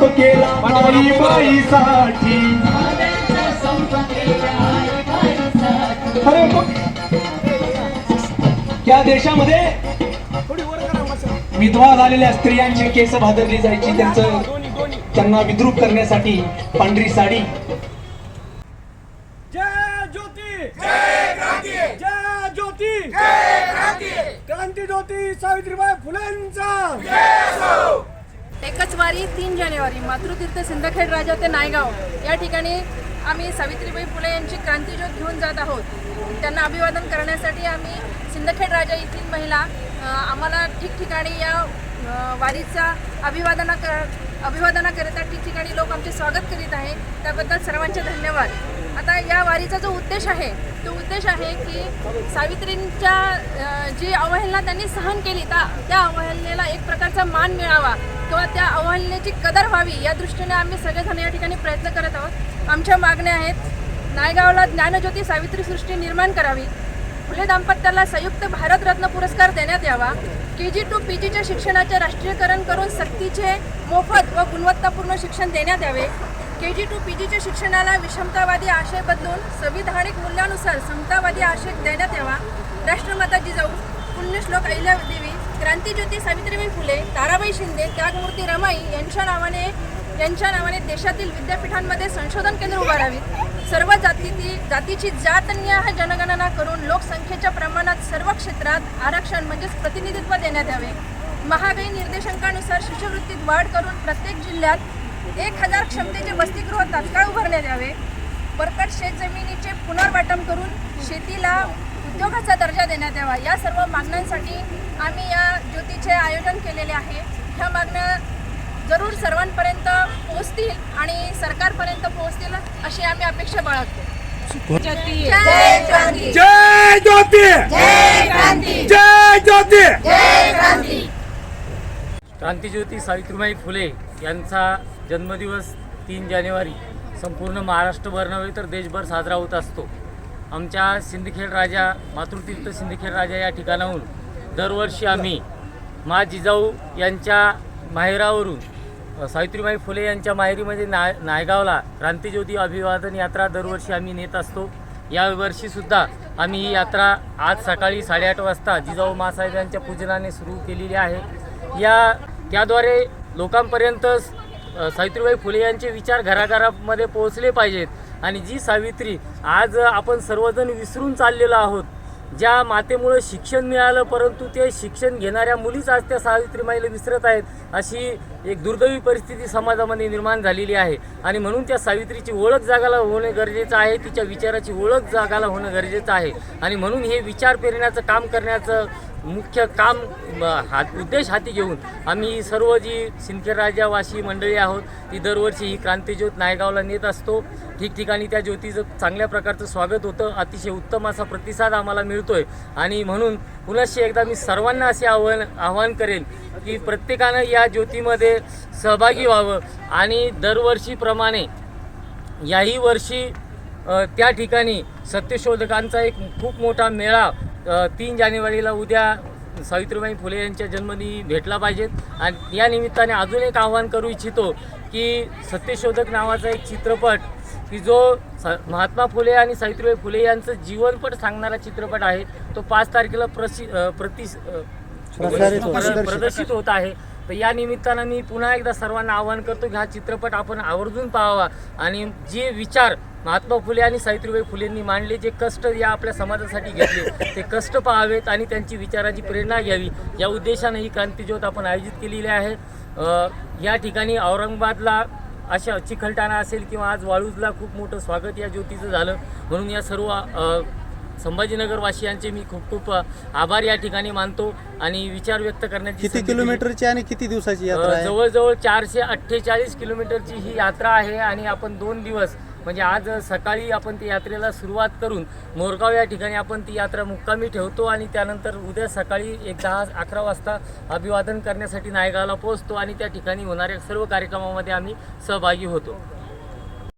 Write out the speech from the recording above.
संप केला आई बाईसाठी. अरे बघ. या देशामध्ये विधवा झालेल्या स्त्रियांचे केस भादरली जायची त्यांचं त्यांना विद्रूप करण्यासाठी पांढरी साडी. जय ज्योती. जय क्रांती जय ज्योती. जय क्रांती. क्रांती ज्योती सावित्रीबाई फुलेंचा. एकच वारी तीन जानेवारी मातृतीर्थ सिंदखेड राजा ते नायगाव. या ठिकाणी आम्ही सावित्रीबाई फुले यांची क्रांतीज्योत घेऊन जात आहोत. त्यांना अभिवादन करण्यासाठी आम्ही सिंदखेड राजा येथील महिला आम्हाला ठिकठिकाणी या वारीचा अभिवादना कर अभिवादनाकरिता ठिकठिकाणी लोक आमचे स्वागत करीत आहे त्याबद्दल सर्वांचे धन्यवाद. आता या वारीचा जो उद्देश आहे तो उद्देश आहे की सावित्रींच्या जी अवहेलना त्यांनी सहन केली त्या त्या अवहेलनेला एक प्रकारचा मान मिळावा किंवा त्या अवहेलनेची कदर व्हावी या दृष्टीने आम्ही सगळेजण या ठिकाणी प्रयत्न करत आहोत. आमच्या मागण्या आहेत नायगावला ज्ञानज्योती सावित्री सृष्टी निर्माण करावी. फुले दाम्पत्याला संयुक्त भारतरत्न पुरस्कार देण्यात यावा. के जी टू पी जीच्या शिक्षणाचे राष्ट्रीयकरण करून सक्तीचे मोफत व गुणवत्तापूर्ण शिक्षण देण्यात यावे. के जी टू पी जीच्या शिक्षणाला विषमतावादी आशय बदलून संविधानिक मूल्यानुसार समतावादी आशय देण्यात यावा. राष्ट्रमाता जिजाऊ पुण्यश्लोक अहिल्यादेवी क्रांतीज्योती सावित्रीबाई फुले ताराबाई शिंदे त्यागमूर्ती रमाई यांच्या नावाने यांच्या नावाने देशातील विद्यापीठांमध्ये संशोधन केंद्र उभारावीत सर्व जातीची जातीची जातनिय जनगणना करून लोकसंख्येच्या प्रमाणात सर्व क्षेत्रात आरक्षण म्हणजेच प्रतिनिधित्व देण्यात यावे. महागाई निर्देशांकानुसार शिष्यवृत्तीत वाढ करून प्रत्येक जिल्ह्यात एक हजार क्षमतेचे वसतिगृह तात्काळ उभारण्यात यावे. परकट शेतजमिनीचे पुनर्वाटप करून शेतीला उद्योगाचा दर्जा देण्यात यावा. या सर्व मागण्यांसाठी आम्ही या ज्योतीचे आयोजन केलेले आहे. ह्या मागण्या जरूर सर्वांपर्यंत पोहोचतील आणि सरकारपर्यंत पोहोचतील अशी आम्ही अपेक्षा बाळगतो. जय क्रांती. जय ज्योती. जय ज्योती. क्रांतीज्योती सावित्रीबाई फुले यांचा जन्मदिवस तीन जानेवारी संपूर्ण महाराष्ट्रभर नव्हे तर देशभर साजरा होत असतो. आमच्या सिंदखेड राजा मातृतीर्थ सिंदखेड राजा या ठिकाणाहून दरवर्षी आम्ही मा जिजाऊ यांच्या माहेरावरून सावित्रीबाई फुले यांच्या माहेरीमध्ये नाय नायगावला क्रांतीज्योती अभिवादन यात्रा दरवर्षी आम्ही नेत असतो. यावर्षीसुद्धा आम्ही ही यात्रा आज सकाळी साडेआठ वाजता जिजाऊ मासाहेब यांच्या पूजनाने सुरू केलेली आहे. या त्याद्वारे लोकांपर्यंत सावित्रीबाई फुले यांचे विचार घराघरामध्ये पोहोचले पाहिजेत. आणि जी सावित्री आज आपण सर्वजण विसरून चाललेलो आहोत ज्या मातेमुळं शिक्षण मिळालं परंतु ते शिक्षण घेणाऱ्या मुलीच आज त्या सावित्रीमाईला विसरत आहेत अशी एक दुर्दैवी परिस्थिती समाजामध्ये निर्माण झालेली आहे. आणि म्हणून त्या सावित्रीची ओळख जागाला होणे गरजेचं आहे तिच्या विचाराची ओळख जागाला होणं गरजेचं आहे. आणि म्हणून हे विचार पेरण्याचं काम करण्याचं मुख्य काम हा हात उद्देश हाती घेऊन आम्ही सर्व जी सिंदखेड राजावासी मंडळी आहोत ती दरवर्षी ही क्रांतीज्योत नायगावला नेत असतो. ठिकठिकाणी त्या ज्योतीचं चांगल्या प्रकारचं स्वागत होतं. अतिशय उत्तम असा प्रतिसाद आम्हाला मिळतोय. आणि म्हणून पुनश्च एकदा मी सर्वांना असे आव्हान आव्हान करेन की प्रत्येकानं या ज्योतीमध्ये सहभागी व्हावं. आणि दरवर्षीप्रमाणे याही वर्षी त्या ठिकाणी सत्यशोधकांचा एक खूप मोठा मेळा तीन जानेवारीला उद्या सावित्रीबाई फुले यांच्या जन्मदिनी भेटला पाहिजेत आणि या निमित्ताने अजून एक आवाहन करू इच्छितो की सत्यशोधक नावाचा एक चित्रपट की जो स महात्मा फुले आणि सावित्रीबाई फुले यांचं जीवनपट सांगणारा चित्रपट आहे तो पाच तारखेला प्रसि प्रति प्रसारित होत- प्र- प्रदर्शित होत आहे. तर या निमित्तानं मी पुन्हा एकदा सर्वांना आवाहन करतो की हा चित्रपट आपण आवर्जून पाहावा. आणि जे विचार महात्मा फुले आणि सावित्रीबाई फुलेंनी मांडले जे कष्ट या आपल्या समाजासाठी घेतले ते कष्ट पाहावेत आणि त्यांची विचाराची प्रेरणा घ्यावी. या उद्देशानं ही क्रांतीज्योत आपण आयोजित केलेली आहे. अ, या ठिकाणी औरंगाबादला अशा चिखलठाणा असेल किंवा आज वाळूजला खूप मोठं स्वागत या ज्योतीचं झालं. म्हणून या सर्व अ, संभाजीनगरवासियांचे मी खूप खूप आभार या ठिकाणी मानतो आणि विचार व्यक्त करण्याची किती. किलोमीटरची आणि किती दिवसाची यात्रा जवळजवळ चारशे अठ्ठेचाळीस किलोमीटरची ही यात्रा आहे आणि आपण दोन दिवस म्हणजे आज सकाळी आपण ती यात्रेला सुरुवात करून मोरगाव या ठिकाणी आपण ती यात्रा मुक्कामी ठेवतो आणि त्यानंतर उद्या सकाळी एक दहा अकरा वाजता अभिवादन करण्यासाठी नायगावला पोहोचतो आणि त्या ठिकाणी होणाऱ्या सर्व कार्यक्रमामध्ये आम्ही सहभागी होतो